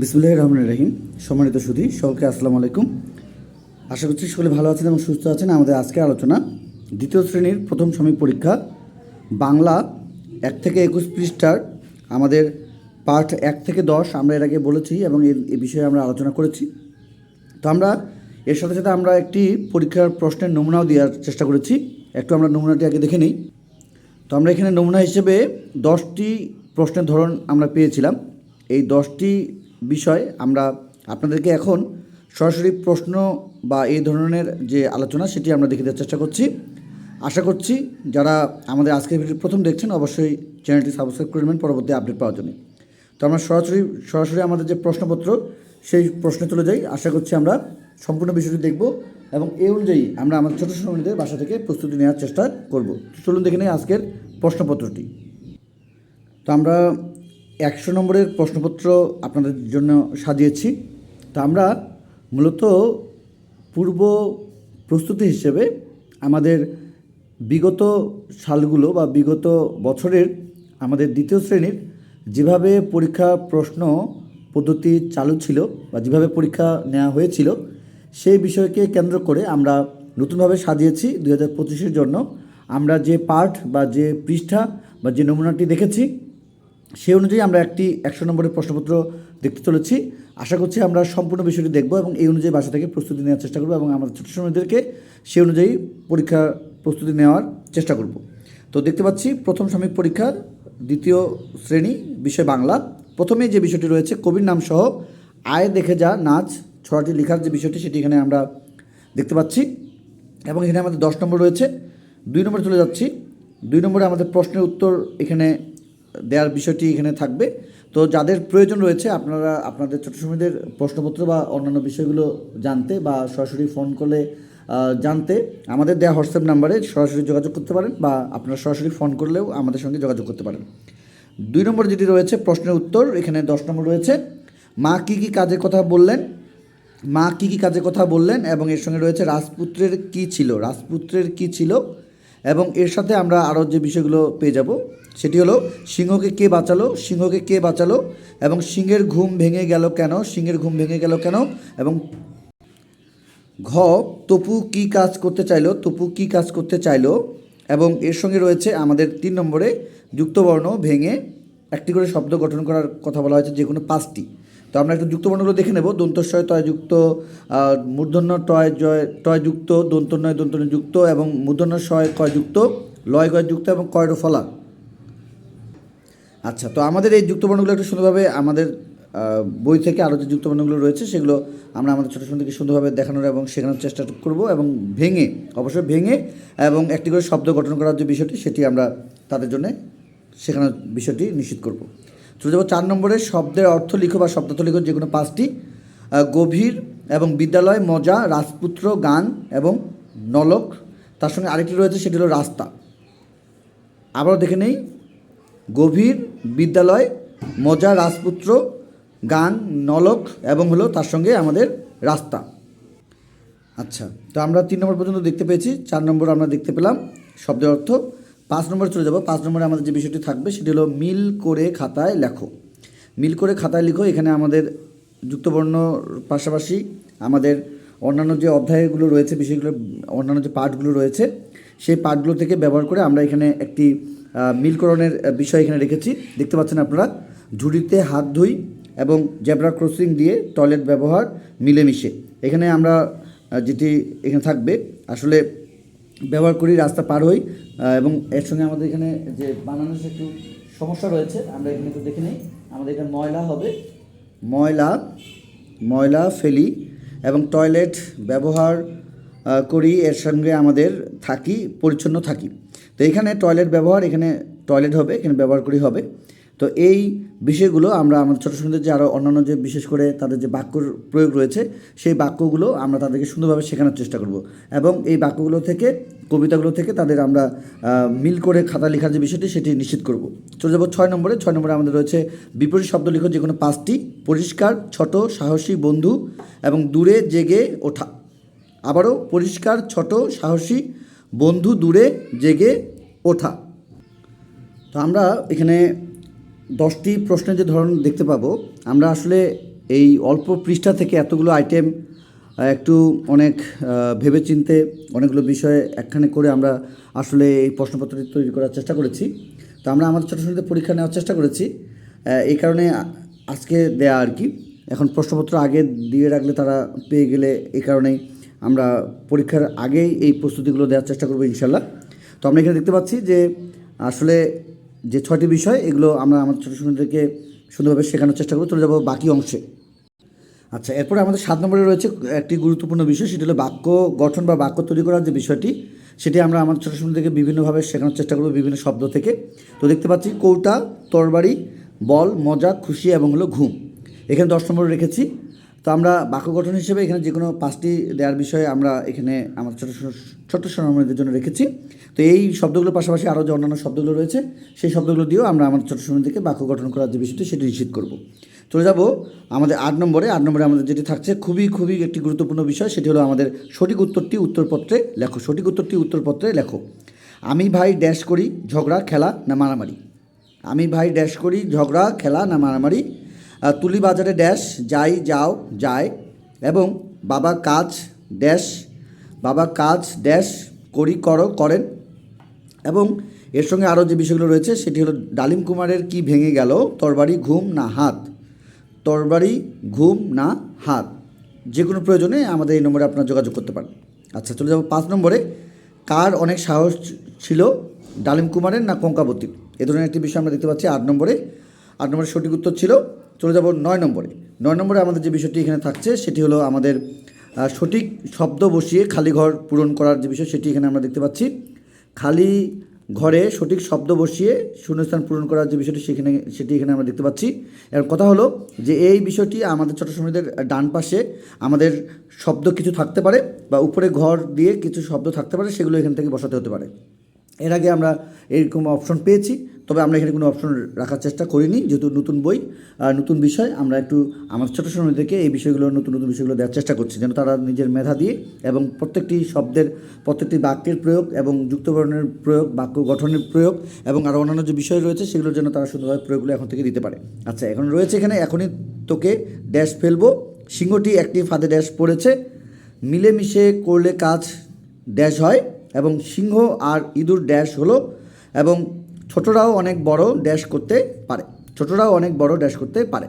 বিসমুল্লাহ রহমান রহিম। সম্মানিত সুধী, সকলকে আসসালামু আলাইকুম। আশা করছি সকলে ভালো আছেন এবং সুস্থ আছেন। আমাদের আজকের আলোচনা, দ্বিতীয় শ্রেণির প্রথম সময় পরীক্ষা, বাংলা এক থেকে একুশ পৃষ্ঠার আমাদের পার্ট এক থেকে দশ আমরা এর আগে বলেছি এবং এ বিষয়ে আমরা আলোচনা করেছি। তো আমরা এর সাথে সাথে আমরা একটি পরীক্ষার প্রশ্নের নমুনাও দেওয়ার চেষ্টা করেছি। একটু আমরা নমুনাটি আগে দেখে নিই। তো আমরা এখানে নমুনা হিসেবে দশটি প্রশ্নের ধরন আমরা পেয়েছিলাম। এই দশটি বিষয় আমরা আপনাদেরকে এখন সরাসরি প্রশ্ন বা এই ধরনের যে আলোচনা সেটি আমরা দেখে দেওয়ার চেষ্টা করছি। আশা করছি যারা আমাদের আজকের ভিডিও প্রথম দেখছেন অবশ্যই চ্যানেলটি সাবস্ক্রাইব করে নেবেন পরবর্তী আপডেট পাওয়ার জন্য। তো আমরা সরাসরি সরাসরি আমাদের যে প্রশ্নপত্র, সেই প্রশ্নে চলে যাই। আশা করছি আমরা সম্পূর্ণ বিষয়টি দেখব এবং এই অনুযায়ী আমরা আমাদের ছোটো শ্রমিকদের বাসা থেকে প্রস্তুতি নেওয়ার চেষ্টা করব। চলুন দেখে নিই আজকের প্রশ্নপত্রটি। তো আমরা একশো নম্বরের প্রশ্নপত্র আপনাদের জন্য সাজিয়েছি। তা আমরা মূলত পূর্ব প্রস্তুতি হিসেবে আমাদের বিগত সালগুলো বা বিগত বছরের আমাদের দ্বিতীয় শ্রেণির যেভাবে পরীক্ষা প্রশ্ন পদ্ধতি চালু ছিল বা যেভাবে পরীক্ষা নেওয়া হয়েছিল সেই বিষয়কে কেন্দ্র করে আমরা নতুনভাবে সাজিয়েছি দু হাজার পঁচিশের জন্য। আমরা যে পার্ট বা যে পৃষ্ঠা বা যে নমুনাটি দেখেছি সেই অনুযায়ী আমরা একটি একশো নম্বরের প্রশ্নপত্র দেখতে চলেছি। আশা করছি আমরা সম্পূর্ণ বিষয়টি দেখব এবং এই অনুযায়ী বাসা থেকে প্রস্তুতি নেওয়ার চেষ্টা করব এবং আমাদের ছোটো সময়দেরকে সেই অনুযায়ী পরীক্ষা প্রস্তুতি নেওয়ার চেষ্টা করব। তো দেখতে পাচ্ছি, প্রথম সাময়িক পরীক্ষা, দ্বিতীয় শ্রেণি, বিষয় বাংলা। প্রথমে যে বিষয়টি রয়েছে, কবির নাম সহ আয় দেখে যা নাচ, ছড়াটি লেখার যে বিষয়টি সেটি এখানে আমরা দেখতে পাচ্ছি এবং এখানে আমাদের দশ নম্বর রয়েছে। দুই নম্বরে চলে যাচ্ছি। দুই নম্বরে আমাদের প্রশ্নের উত্তর এখানে দেওয়ার বিষয়টি এখানে থাকবে। তো যাদের প্রয়োজন রয়েছে, আপনারা আপনাদের ছোটো সময়দের প্রশ্নপত্র বা অন্যান্য বিষয়গুলো জানতে বা সরাসরি ফোন করলে জানতে আমাদের দেওয়া হোয়াটসঅ্যাপ নাম্বারে সরাসরি যোগাযোগ করতে পারেন বা আপনারা সরাসরি ফোন করলেও আমাদের সঙ্গে যোগাযোগ করতে পারেন। দুই নম্বর যেটি রয়েছে, প্রশ্নের উত্তর, এখানে দশ নম্বর রয়েছে, মা কী কী কাজের কথা বললেন? মা কী কী কাজের কথা বললেন? এবং এর সঙ্গে রয়েছে, রাজপুত্রের কি ছিল? রাজপুত্রের কি ছিল? এবং এর সাথে আমরা আরও যে বিষয়গুলো পেয়ে যাব, সেটি হলো সিংহকে কে বাঁচালো, সিংহকে কে বাঁচালো, এবং সিংহের ঘুম ভেঙে গেল কেন, সিংহের ঘুম ভেঙে গেল কেন, এবং ঘ, তপু কি কাজ করতে চাইলো, তপু কি কাজ করতে চাইলো, এবং এর সঙ্গে রয়েছে আমাদের তিন নম্বরে যুক্তবর্ণ ভেঙে একটি করে শব্দ গঠন করার কথা বলা হয়েছে, যে কোনো পাঁচটি। তো আমরা একটু যুক্তবর্ণগুলো দেখে নেব। দন্তস্বয় তয় যুক্ত মূর্ধন্য টয় জয় টয় যুক্ত দন্তনয় যুক্ত এবং মূর্ধন্য শয় কয়যুক্ত লয় গয় যুক্ত এবং কয়ড ফলা আচ্ছা তো আমাদের এই যুক্তবর্ণগুলো একটু সুন্দরভাবে আমাদের বই থেকে আরও যে যুক্তবর্ণগুলো রয়েছে সেগুলো আমরা আমাদের ছোটো ছোটো থেকে সুন্দরভাবে দেখানোর এবং শেখানোর চেষ্টা করব এবং ভেঙে, অবশ্যই ভেঙে এবং একটি করে শব্দ গঠন করার যে বিষয়টি, সেটি আমরা তাদের জন্য শেখানোর বিষয়টি নিশ্চিত করব। চলে যাব চার নম্বরে, শব্দের অর্থ লিখো বা শব্দার্থ লিখো, যে কোনো পাঁচটি। গভীর এবং বিদ্যালয়, মজা, রাজপুত্র, গান এবং নলক। তার সঙ্গে আরেকটি রয়েছে, সেটি হলো রাস্তা। আবারও দেখে নেই। গভীর, বিদ্যালয়, মজা, রাজপুত্র, গান, নলক এবং হলো তার সঙ্গে আমাদের রাস্তা। আচ্ছা তো আমরা তিন নম্বর পর্যন্ত দেখতে পেয়েছি। চার নম্বর আমরা দেখতে পেলাম, শব্দের অর্থ পাঁচ নম্বরে চলে যাব। পাঁচ নম্বরে আমাদের যে বিষয়টি থাকবে, সেটি হলো মিল করে খাতায় লেখো। মিল করে খাতায় লিখো, এখানে আমাদের যুক্তবর্ণ পাশাপাশি আমাদের অন্যান্য যে অধ্যায়গুলো রয়েছে, বিষয়গুলো, অন্যান্য যে পাঠগুলো রয়েছে, সেই পাঠগুলো থেকে ব্যবহার করে আমরা এখানে একটি মিলকরণের বিষয় এখানে রেখেছি। দেখতে পাচ্ছেন আপনারা, ঝুড়িতে হাত ধুই এবং জেব্রা ক্রসিং দিয়ে টয়লেট ব্যবহার মিলেমিশে। এখানে আমরা যেটি এখানে থাকবে, আসলে ব্যবহার করি, রাস্তা পার হই। এবং এর সঙ্গে আমাদের এখানে যে বানানোর একটু সমস্যা রয়েছে, আমরা এখানে একটু দেখে নিই। আমাদের এখানে ময়লা হবে। ময়লা ময়লা ফেলি এবং টয়লেট ব্যবহার করি, এর সঙ্গে আমাদের থাকি, পরিচ্ছন্ন থাকি। তো এখানে টয়লেট ব্যবহার, এখানে টয়লেট হবে, এখানে ব্যবহার করি হবে। তো এই বিষয়গুলো আমরা আমাদের ছোটো সুন্দর যে আরও অন্যান্য যে বিশেষ করে তাদের যে বাক্যর প্রয়োগ রয়েছে, সেই বাক্যগুলো আমরা তাদেরকে সুন্দরভাবে শেখানোর চেষ্টা করব। এবং এই বাক্যগুলো থেকে, কবিতাগুলো থেকে তাদের আমরা মিল করে খাতা লেখার যে বিষয়টি সেটি নিশ্চিত করব। চলে যাব ছয় নম্বরে। ছয় নম্বরে আমাদের রয়েছে বিপরীত শব্দ লিখো যে কোনো পাঁচটি, পরিষ্কার, ছোট, সাহসী, বন্ধু এবং দূরে, জেগে, ওঠা। আবারও পরিষ্কার, ছোট, সাহসী, বন্ধু, দূরে, জেগে, ওঠা। তো আমরা এখানে দশটি প্রশ্নের যে ধরন দেখতে পাবো আমরা আসলে এই অল্প পৃষ্ঠা থেকে এতগুলো আইটেম একটু অনেক আহ, ভেবেচিন্তে অনেকগুলো বিষয়ে একখানে করে আমরা আসলে এই প্রশ্নপত্রটি তৈরি করার চেষ্টা করেছি। তো আমরা আমাদের ছোটো ছোটো পরীক্ষা নেওয়ার চেষ্টা করেছি। এই কারণে আজকে দেয়া আর কি। এখন প্রশ্নপত্র আগে দিয়ে রাখলে তারা পেয়ে গেলে এই কারণেই আমরা পরীক্ষার আগেই এই প্রস্তুতিগুলো দেওয়ার চেষ্টা করব ইনশাল্লাহ। তো আমরা এখানে দেখতে পাচ্ছি যে আসলে যে ছয়টি বিষয়, এগুলো আমরা আমাদের ছোটো ছোটোদেরকে সুন্দরভাবে শেখানোর চেষ্টা করব। চলে যাব বাকি অংশে। আচ্ছা এরপরে আমাদের সাত নম্বরে রয়েছে একটি গুরুত্বপূর্ণ বিষয়, সেটি হলো বাক্য গঠন বা বাক্য তৈরি করার যে বিষয়টি, সেটি আমরা আমাদের ছোটো ছোটো থেকে বিভিন্নভাবে শেখানোর চেষ্টা করব বিভিন্ন শব্দ থেকে। তো দেখতে পাচ্ছি, কৌটা, তরবারি, বল, মজা, খুশি এবং হলো ঘুম। এখানে দশ নম্বরে রেখেছি তো আমরা বাক্য গঠন হিসেবে এখানে যে কোনো পাঁচটি দেওয়ার বিষয়ে আমরা এখানে আমার ছোটো ছোট্ট সোনামণিদের জন্য রেখেছি। তো এই শব্দগুলোর পাশাপাশি আরও যে অন্যান্য শব্দগুলো রয়েছে, সেই শব্দগুলো দিয়েও আমরা আমার ছোটো সোনামণিদেরকে বাক্য গঠন করার যে বিষয়টি, সেটি নিশ্চিত করব। চলে যাব আমাদের আট নম্বরে। আট নম্বরে আমাদের যেটি থাকছে, খুবই খুবই একটি গুরুত্বপূর্ণ বিষয়, সেটি হলো আমাদের সঠিক উত্তরটি উত্তরপত্রে লেখো, সঠিক উত্তরটি উত্তরপত্রে লেখো। আমি ভাই ড্যাশ করি, ঝগড়া, খেলা না মারামারি? আমি ভাই ড্যাশ করি, ঝগড়া, খেলা না মারামারি? তুলি বাজারে ড্যাশ, যাই, যাও, যায় এবং বাবা কাজ, ড্যাশ, বাবা কাজ, ড্যাশ, করি, করো, করেন এবং এর সঙ্গে আরও যে বিষয়গুলো রয়েছে সেটি হলো ডালিম কুমারের কি ভেঙে গেল? তরবারি, ঘুম না হাত? তরবারি, ঘুম না হাত? যে কোনো প্রয়োজনে আমাদের এই নম্বরে আপনারা যোগাযোগ করতে পারেন। আচ্ছা চলে যাব পাঁচ নম্বরে। কার অনেক সাহস ছিল ডালিম কুমারের না কঙ্কাবতীর? এ ধরনের একটি বিষয় আমরা দেখতে পাচ্ছি আট নম্বরে। আট নম্বরের সঠিক উত্তর ছিল চলে যাব নয় নম্বরে। নয় নম্বরে আমাদের যে বিষয়টি এখানে থাকছে, সেটি হলো আমাদের সঠিক শব্দ বসিয়ে খালি ঘর পূরণ করার যে বিষয়, সেটি এখানে আমরা দেখতে পাচ্ছি। খালি ঘরে সঠিক শব্দ বসিয়ে শূন্যস্থান পূরণ করার যে বিষয়টি, সেখানে, সেটি এখানে আমরা দেখতে পাচ্ছি। এর কথা হলো যে এই বিষয়টি আমাদের ছোটো সময়দের ডান পাশে আমাদের শব্দ কিছু থাকতে পারে বা উপরে ঘর দিয়ে কিছু শব্দ থাকতে পারে, সেগুলো এখান থেকে বসাতে হতে পারে। এর আগে আমরা এরকম অপশন পেয়েছি। তবে আমরা এখানে কোনো অপশন রাখার চেষ্টা করিনি, যেহেতু নতুন বই আর নতুন বিষয়, আমরা একটু আমার ছোটো সময় থেকে এই বিষয়গুলো, নতুন নতুন বিষয়গুলো দেওয়ার চেষ্টা করছি, যেন তারা নিজের মেধা দিয়ে এবং প্রত্যেকটি শব্দের, প্রত্যেকটি বাক্যের প্রয়োগ এবং যুক্তবর্ণের প্রয়োগ, বাক্য গঠনের প্রয়োগ এবং আরও অন্যান্য যে বিষয় রয়েছে, সেগুলোর জন্য তারা সুন্দরভাবে প্রয়োগগুলো এখন থেকে দিতে পারে। আচ্ছা এখন রয়েছে এখানে, এখনই তোকে ড্যাশ ফেলব। সিংহটি একটি ফাঁদে ড্যাশ পড়েছে। মিলেমিশে করলে কাজ ড্যাশ হয় এবং সিংহ আর ইঁদুর ড্যাশ হলো এবং ছোটরাও অনেক বড় ড্যাশ করতে পারে। ছোটরাও অনেক বড় ড্যাশ করতে পারে।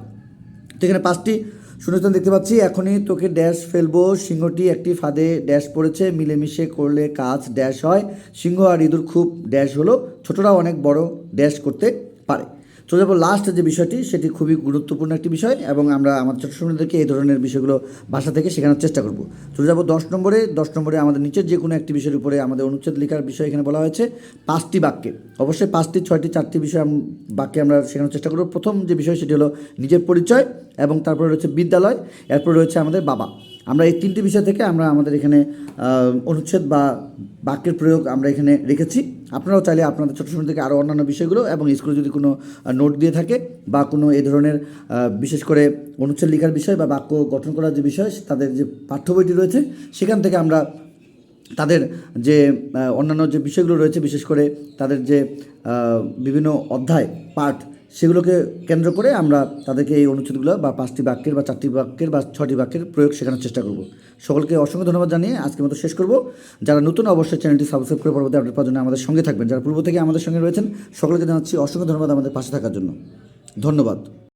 তো এখানে পাঁচটি শূন্যস্থান দেখতে পাচ্ছি। এখনই তোকে ড্যাশ ফেলব। সিংহটি একটি ফাঁদে ড্যাশ পড়েছে। মিলেমিশে করলে কাজ ড্যাশ হয়। সিংহ আর ইঁদুর খুব ড্যাশ হলো। ছোটরাও অনেক বড় ড্যাশ করতে পারে। চলে যাব লাস্ট যে বিষয়টি, সেটি খুবই গুরুত্বপূর্ণ একটি বিষয় এবং আমরা আমাদের ছোটো সময়দেরকে এই ধরনের বিষয়গুলো বাসা থেকে শেখানোর চেষ্টা করব। চলে যাব দশ নম্বরে দশ নম্বরে আমাদের নিচের যে কোনো একটি বিষয়ের উপরে আমাদের অনুচ্ছেদ লেখার বিষয় এখানে বলা হয়েছে, পাঁচটি বাক্যে। অবশ্যই পাঁচটি, ছয়টি, চারটি বিষয় বাক্যে আমরা শেখানোর চেষ্টা করব। প্রথম যে বিষয় সেটি হলো নিজের পরিচয় এবং তারপরে রয়েছে বিদ্যালয়, এরপর রয়েছে আমাদের বাবা। আমরা এই তিনটি বিষয় থেকে আমরা আমাদের এখানে অনুচ্ছেদ বা বাক্যের প্রয়োগ আমরা এখানে রেখেছি। আপনারাও চাইলে আপনাদের ছোটো সময় থেকে আরও অন্যান্য বিষয়গুলো এবং স্কুলে যদি কোনো নোট দিয়ে থাকে বা কোনো এই ধরনের বিশেষ করে অনুচ্ছেদ লেখার বিষয় বা বাক্য গঠন করার যে বিষয়, তাদের যে পাঠ্য বইটি রয়েছে, সেখান থেকে আমরা তাদের যে অন্যান্য যে বিষয়গুলো রয়েছে, বিশেষ করে তাদের যে বিভিন্ন অধ্যায়, পাঠ সেগুলোকে কেন্দ্র করে আমরা তাদেরকে এই অনুচ্ছেদগুলো বা পাঁচটি বাক্যের বা চারটি বাক্যের বা ছটি বাক্যের প্রয়োগ শেখানোর চেষ্টা করব। সকলকে অসংখ্য ধন্যবাদ জানিয়ে আজকের মতো শেষ করব। যারা নতুন অবশ্যই চ্যানেলটি সাবস্ক্রাইব করে পরবর্তী আপডেট পাওয়ার জন্য আমাদের সঙ্গে থাকবেন। যারা পূর্ব থেকে আমাদের সঙ্গে রয়েছেন, সকলকে জানাচ্ছি অসংখ্য ধন্যবাদ আমাদের পাশে থাকার জন্য। ধন্যবাদ।